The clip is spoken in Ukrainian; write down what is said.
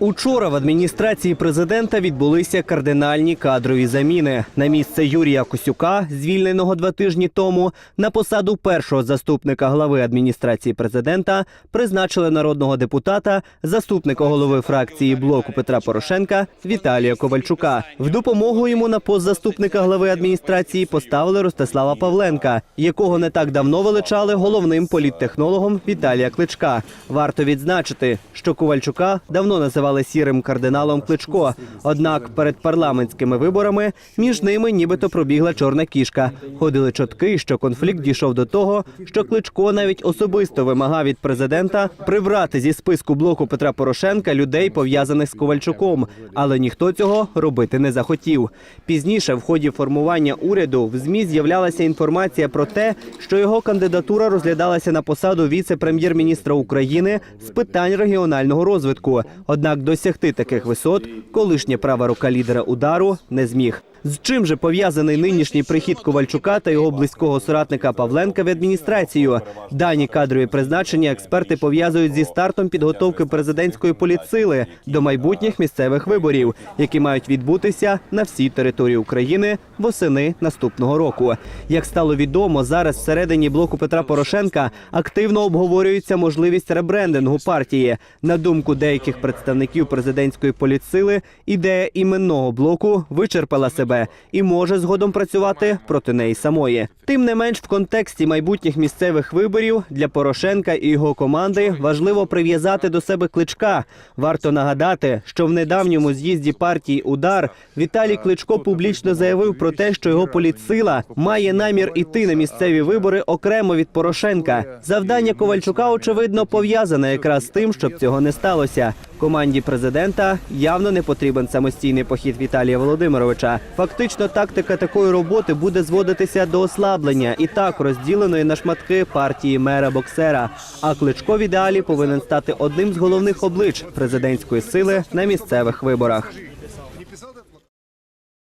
Учора в адміністрації президента відбулися кардинальні кадрові заміни. На місце Юрія Косюка, звільненого два тижні тому, на посаду першого заступника глави адміністрації президента призначили народного депутата, заступника голови фракції блоку Петра Порошенка Віталія Ковальчука. В допомогу йому на пост заступника глави адміністрації поставили Ростислава Павленка, якого не так давно величали головним політтехнологом Віталія Кличка. Варто відзначити, що Ковальчука давно називали сірим кардиналом Кличко. Однак перед парламентськими виборами між ними нібито пробігла чорна кішка. Ходили чутки, що конфлікт дійшов до того, що Кличко навіть особисто вимагав від президента прибрати зі списку блоку Петра Порошенка людей пов'язаних з Ковальчуком, але ніхто цього робити не захотів. Пізніше, в ході формування уряду, в змі з'являлася інформація про те, що його кандидатура розглядалася на посаду віце-прем'єр-міністра України з питань регіонального розвитку. Однак досягти таких висот колишня права рука лідера удару не зміг. З чим же пов'язаний нинішній прихід Ковальчука та його близького соратника Павленка в адміністрацію? Дані кадрові призначення експерти пов'язують зі стартом підготовки президентської політсили до майбутніх місцевих виборів, які мають відбутися на всій території України восени наступного року. Як стало відомо, зараз всередині блоку Петра Порошенка активно обговорюється можливість ребрендингу партії. На думку деяких представників президентської політсили, ідея іменного блоку вичерпала себе і може згодом працювати проти неї самої. Тим не менш, в контексті майбутніх місцевих виборів для Порошенка і його команди важливо прив'язати до себе кличка. Варто нагадати, що в недавньому з'їзді партії Удар Віталій Кличко публічно заявив про те, що його політсила має намір іти на місцеві вибори окремо від Порошенка. Завдання Ковальчука очевидно пов'язане якраз з тим, щоб цього не сталося. Команді президента явно не потрібен самостійний похід Віталія Володимировича. Фактично, тактика такої роботи буде зводитися до ослаблення і так розділеної на шматки партії мера боксера. А кличко в ідеалі повинен стати одним з головних облич президентської сили на місцевих виборах.